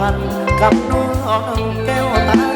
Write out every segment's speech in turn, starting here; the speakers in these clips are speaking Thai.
พันกับน้องแก้วตา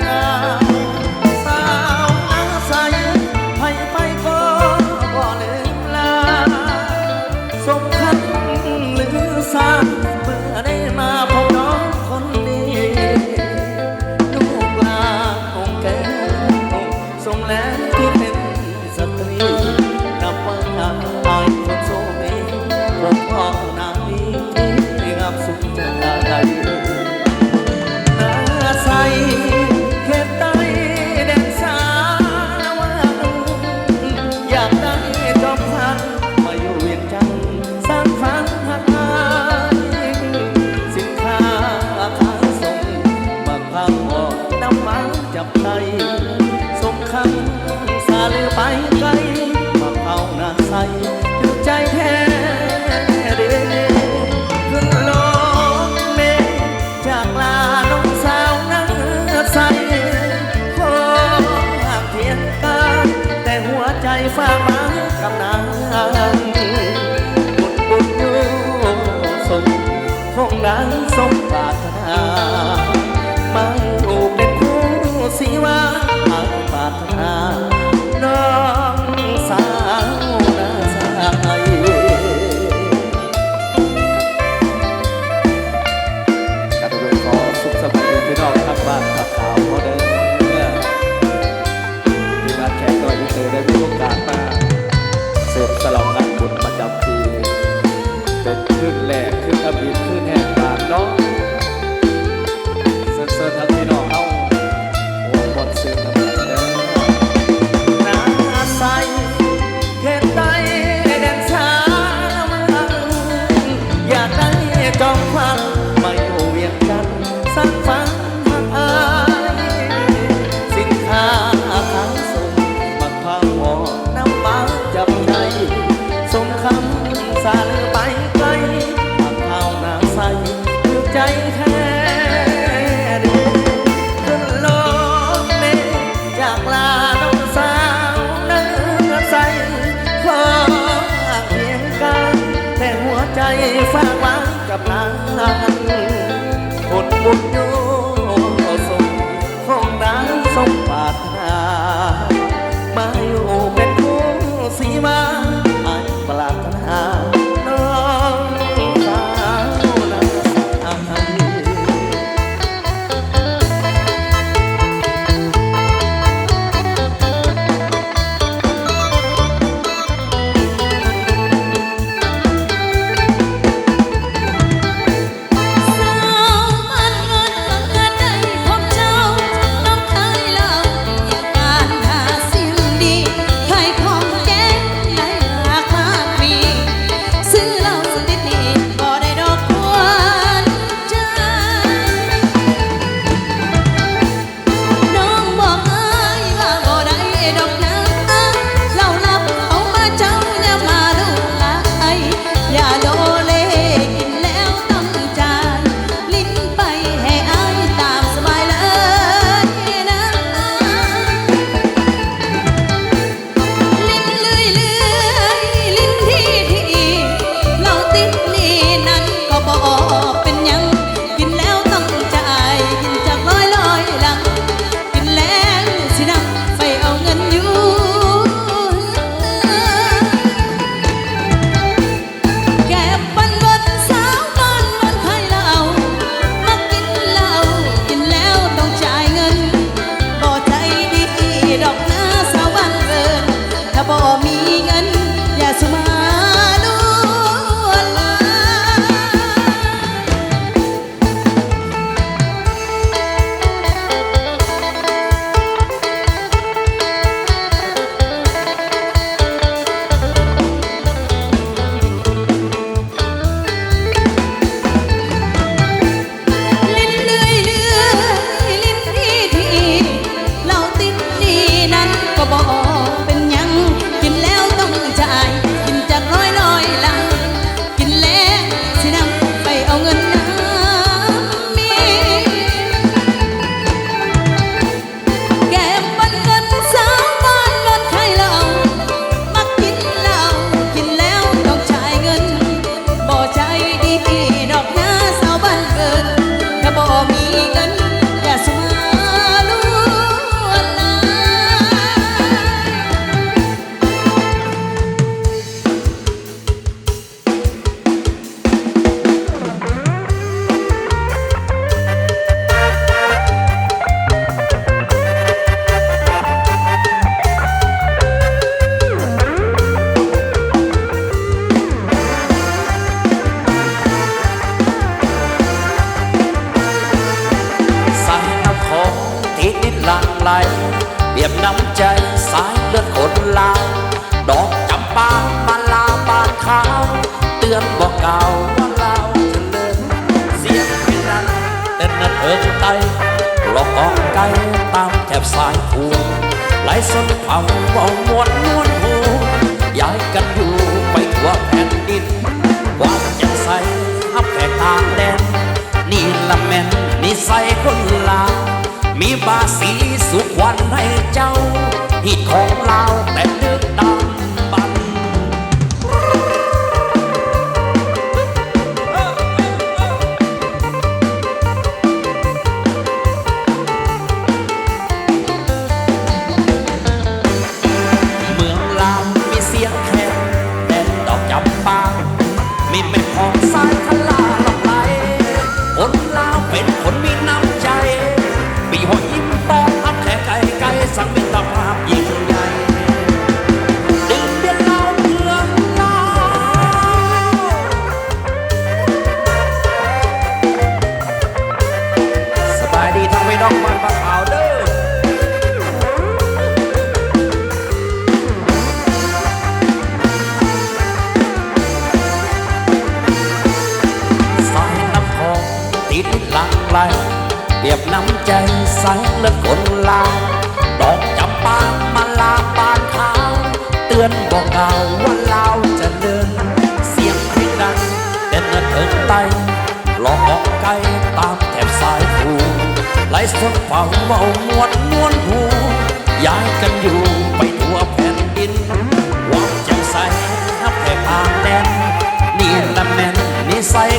一同ข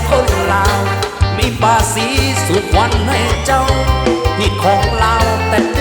คนลาว มีภาษีสุวันให้เจ้าที่ของลาวแต่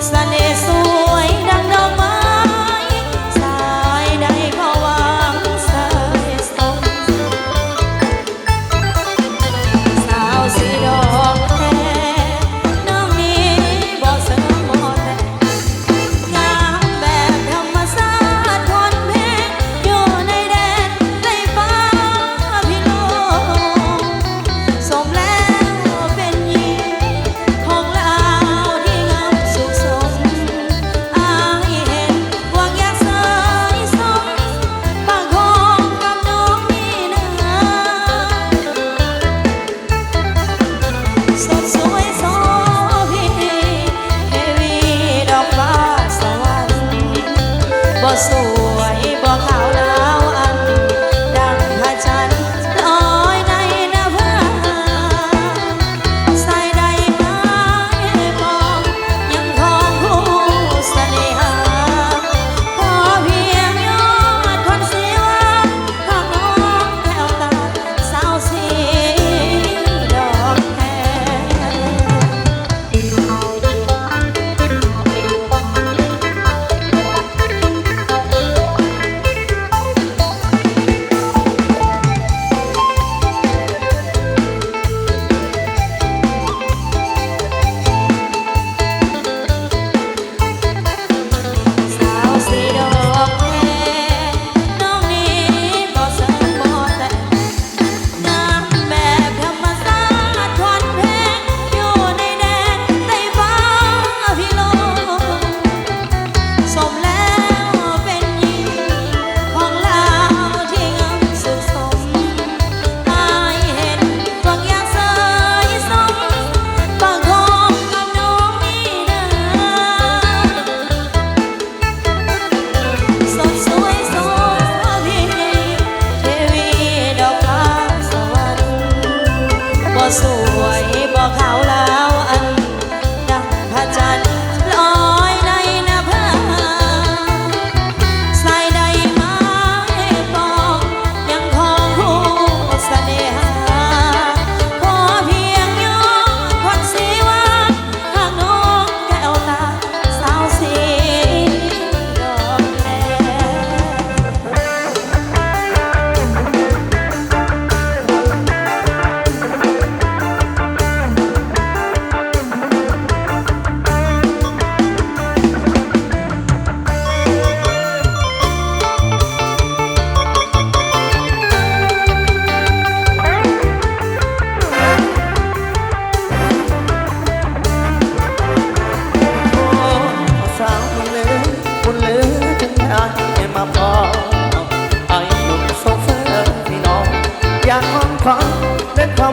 สเสน่ห์สวยดัง so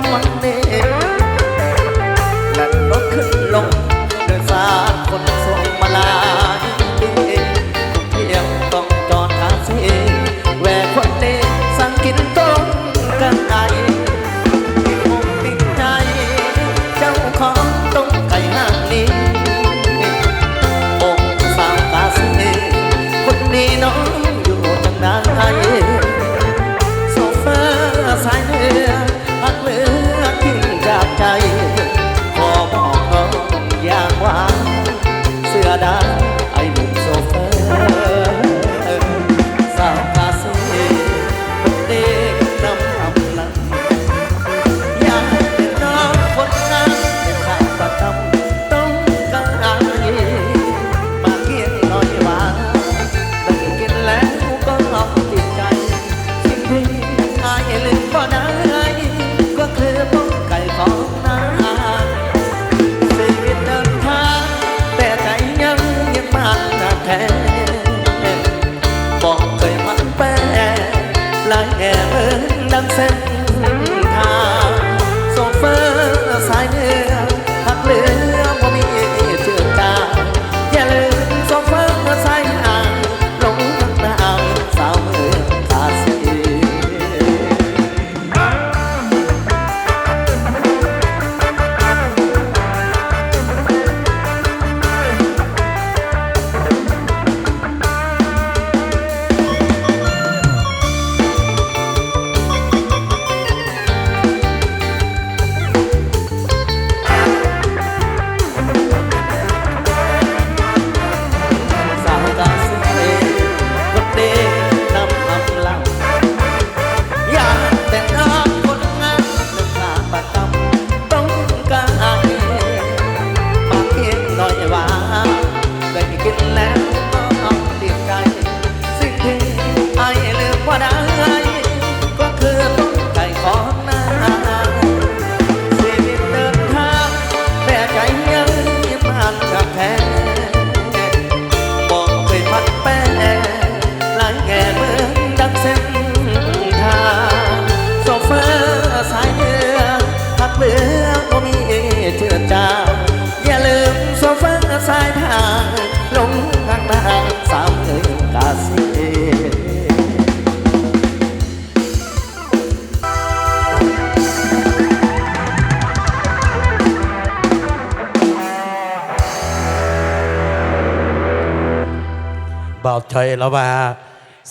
ำวันนี้ ถอยแล้วมา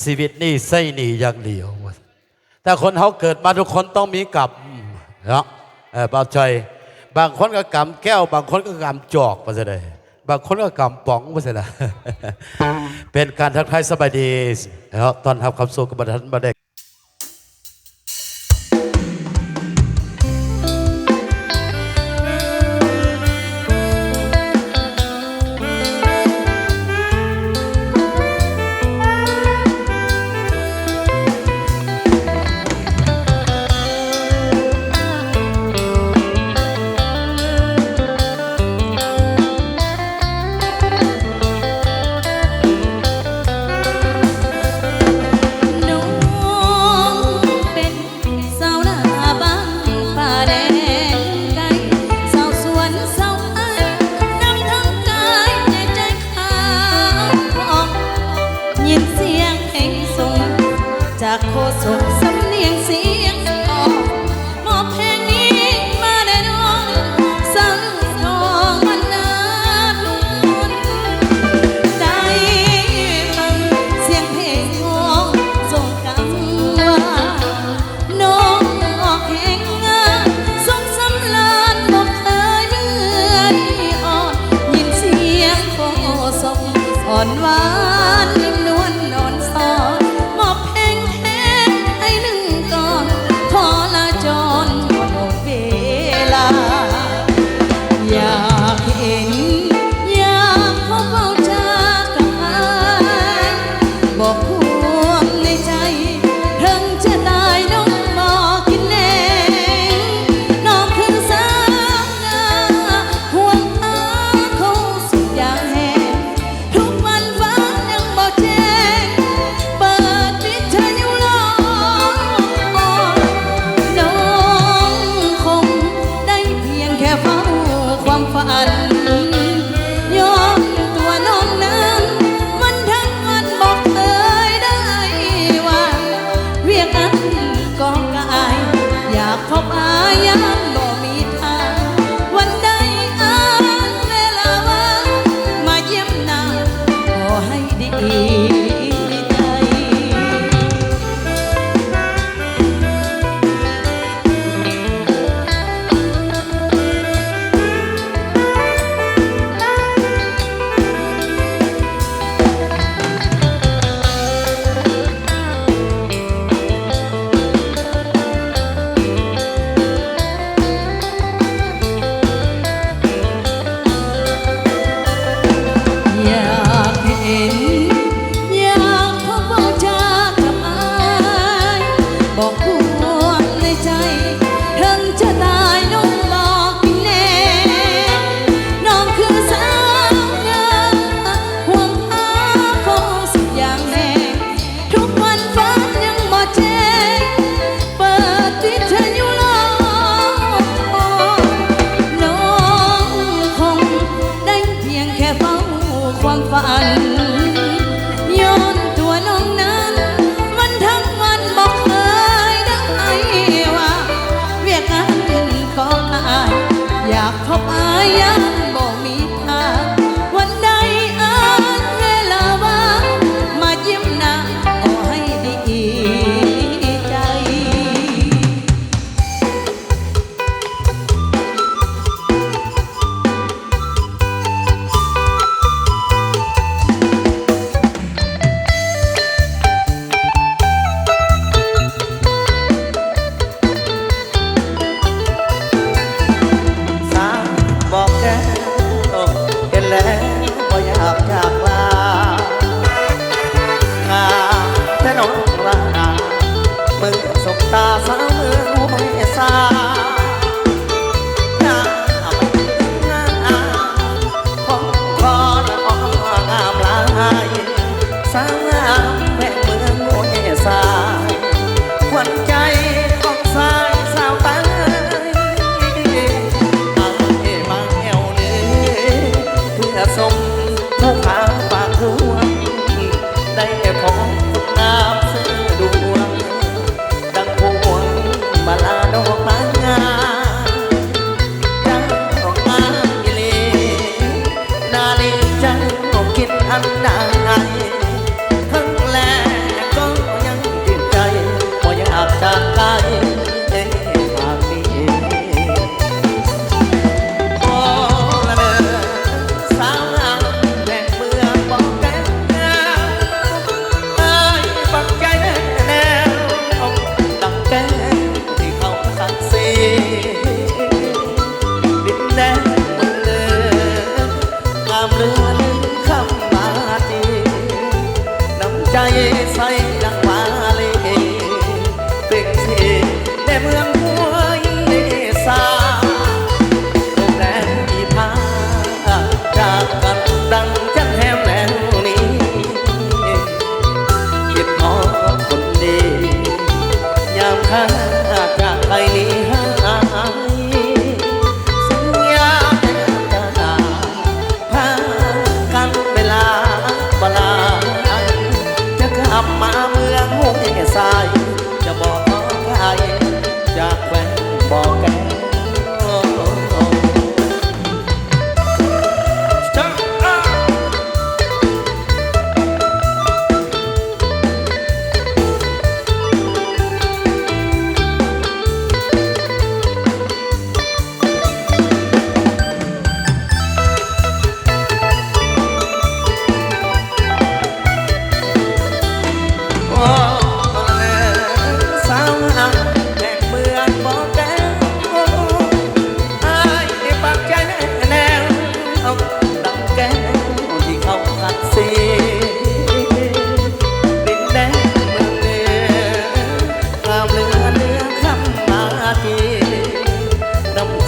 ชีวิตนี่ไส้หนีอย่างเดียว แต่คนเขาเกิดมาทุกคนต้องมีกรรมเนาะเป่ชัยบางคนก็กรรมแก้ว บางคนก็กรรมจอกมาเสียเลยบางคนก็กรรมป๋องมาเสียละเป็นการทักทายสบายดีเนาะตอนทำคำสู้กับบรรทัดบันได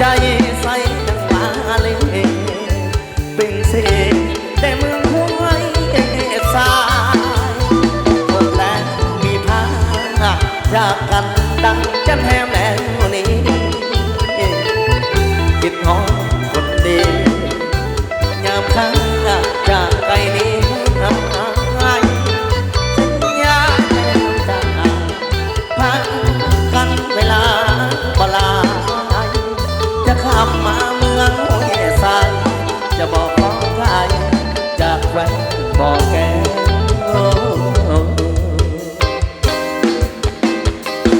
น้ำ